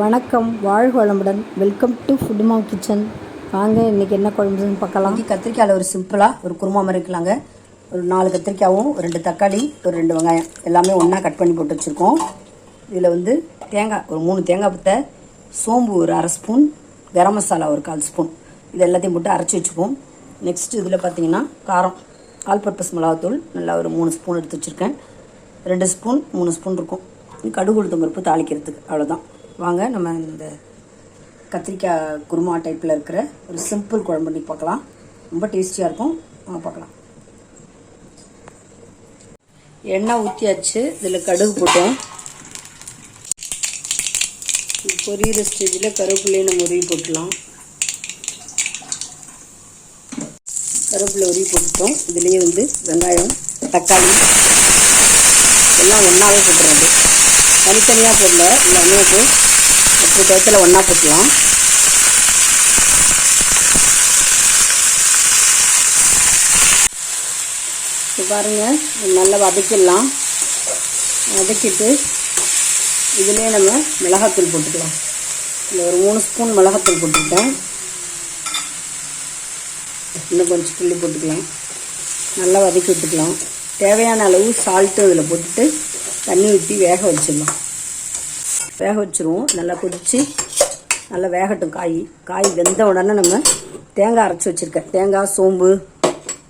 வணக்கம் வாழ்க வளமுடன். வெல்கம் டு ஃபுட்மா கிச்சன் வாங்க இன்னைக்கு என்ன குழம்புன்னு பார்க்கலாம். கத்திரிக்காயில் ஒரு சிம்பிளாக ஒரு குருமா மாதிரி இருக்கலாங்க. ஒரு நாலு கத்திரிக்காயும் ஒரு ரெண்டு தக்காளி ஒரு ரெண்டு வெங்காயம். எல்லாமே ஒன்றா கட் பண்ணி போட்டு வச்சுருக்கோம். இதில் வந்து தேங்காய் ஒரு மூணு தேங்காய் பத்தை சோம்பு ஒரு அரை ஸ்பூன் கரம் மசாலா ஒரு கால் ஸ்பூன். இது எல்லாத்தையும் போட்டு அரைச்சி வச்சுப்போம். நெக்ஸ்ட் இதில் பார்த்தீங்கன்னா காரம். ஆல் பர்பஸ் மிளகாத்தூள் நல்லா ஒரு மூணு ஸ்பூன் எடுத்து வச்சுருக்கேன். ரெண்டு ஸ்பூன் மூணு ஸ்பூன் இருக்கும். கடுகு உளுத்தம் பருப்பு தாளிக்கிறதுக்கு அவ்வளோதான் வாங்க நம்ம இந்த கத்திரிக்காய் குருமா டைப்பில் இருக்கிற ஒரு சிம்பிள் குழம்பு பண்ணி பார்க்கலாம். ரொம்ப டேஸ்டியாக இருக்கும். வாங்க பார்க்கலாம். எண்ணெய் ஊற்றியாச்சு இதில் கடுகு போட்டோம். பொரியிற ஸ்டேஜில் கருவேப்பிலையை நம்ம உருவி போட்டுடலாம். கருவேப்பிலை உருவி போட்டுட்டோம். இதுலேயே வந்து வெங்காயம் தக்காளி எல்லாம் ஒன்றாவே போட்டுறது தனித்தனியாக போடல எல்லாமே இப்போ ஒரு டயத்தில் ஒன்றா போட்டலாம் இப்போ பாருங்கள் நல்லா வதக்கிடலாம். வதக்கிட்டு இதுலேயே நம்ம மிளகாத்தூள் போட்டுக்கலாம். இதில் ஒரு மூணு ஸ்பூன் மிளகாத்தூள் போட்டுக்கிட்டேன். இன்னும் கொஞ்சம் கிள்ளி போட்டுக்கலாம். நல்லா வதக்கி விட்டுக்கலாம். தேவையான அளவு சால்ட்டும் இதில் போட்டுட்டு தண்ணி ஊற்றி வேக வச்சிடலாம். வேக வச்சுருவோம். நல்லா கொதித்து நல்லா வேகட்டும் காய். காய் வெந்த உடனே நம்ம தேங்காய் அரைச்சி வச்சுருக்கேன். தேங்காய் சோம்பு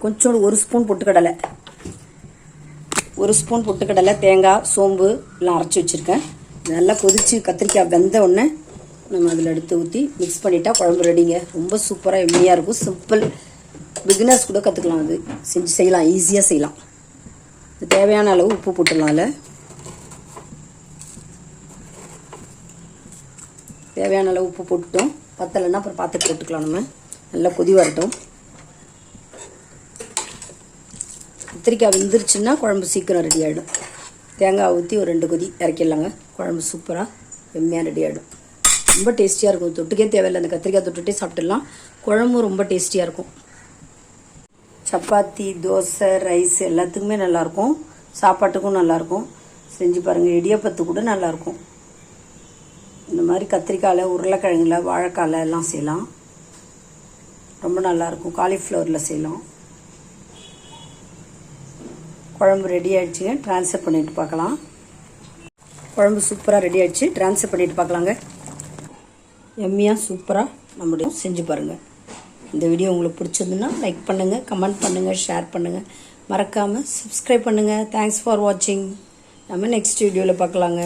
கொஞ்சோண்டு ஒரு ஸ்பூன் பொட்டுக்கடலை. ஒரு ஸ்பூன் பொட்டுக்கடலை தேங்காய் சோம்பு எல்லாம் அரைச்சி வச்சுருக்கேன். நல்லா கொதித்து கத்திரிக்காய் வெந்த உடனே நம்ம அதில் எடுத்து ஊற்றி மிக்ஸ் பண்ணிட்டா குழம்பு ரெடிங்க ரொம்ப சூப்பராக எம்மியாக இருக்கும். சிம்பிள் பிகினர்ஸ் கூட கற்றுக்கலாம் அது செஞ்சு செய்யலாம். ஈஸியாக செய்யலாம். தேவையான அளவு உப்பு போட்டுடலாம் அதில். தேவையான அளவு உப்பு போட்டுட்டோம். பத்தலைன்னா அப்புறம் பார்த்துட்டு போட்டுக்கலாம் நம்ம. நல்லா கொதி வரட்டும். கத்திரிக்காய் வெந்துருச்சுன்னா குழம்பு சீக்கிரம் ரெடி ஆகிடும் தேங்காய் ஊற்றி ஒரு ரெண்டு கொதி இறக்கிடலாங்க. குழம்பு சூப்பராக எம்மையாக ரெடி ஆகிடும் ரொம்ப டேஸ்டியாக இருக்கும். தொட்டுக்கே தேவையில்லை. அந்த கத்திரிக்காய் தொட்டுட்டே சாப்பிட்டுலாம் குழம்பும் ரொம்ப டேஸ்டியாக இருக்கும். சப்பாத்தி தோசை ரைஸ் எல்லாத்துக்குமே நல்லாயிருக்கும் சாப்பாட்டுக்கும் நல்லாயிருக்கும் செஞ்சு பாருங்கள் இடியப்பத்து கூட நல்லாயிருக்கும் இந்த மாதிரி கத்திரிக்காயில் உருளைக்கிழங்குல வாழைக்கால எல்லாம் செய்யலாம். ரொம்ப நல்லாயிருக்கும் காலிஃப்ளவரில் செய்யலாம். குழம்பு ரெடி ஆகிடுச்சுங்க ட்ரான்ஸ்ஃபர் பண்ணிட்டு பார்க்கலாம். குழம்பு சூப்பராக ரெடி ஆகிடுச்சு ட்ரான்ஸ்ஃபர் பண்ணிட்டு பார்க்கலாங்க. எம்மியாக சூப்பராக நம்முடைய செஞ்சு பாருங்கள் இந்த வீடியோ உங்களுக்கு பிடிச்சிருந்துன்னா லைக் பண்ணுங்கள் கமெண்ட் பண்ணுங்கள் ஷேர் பண்ணுங்கள் மறக்காமல் சப்ஸ்கிரைப் பண்ணுங்கள் தேங்க்ஸ் ஃபார் வாட்சிங் நம்ம நெக்ஸ்ட் வீடியோவில் பார்க்கலாங்க.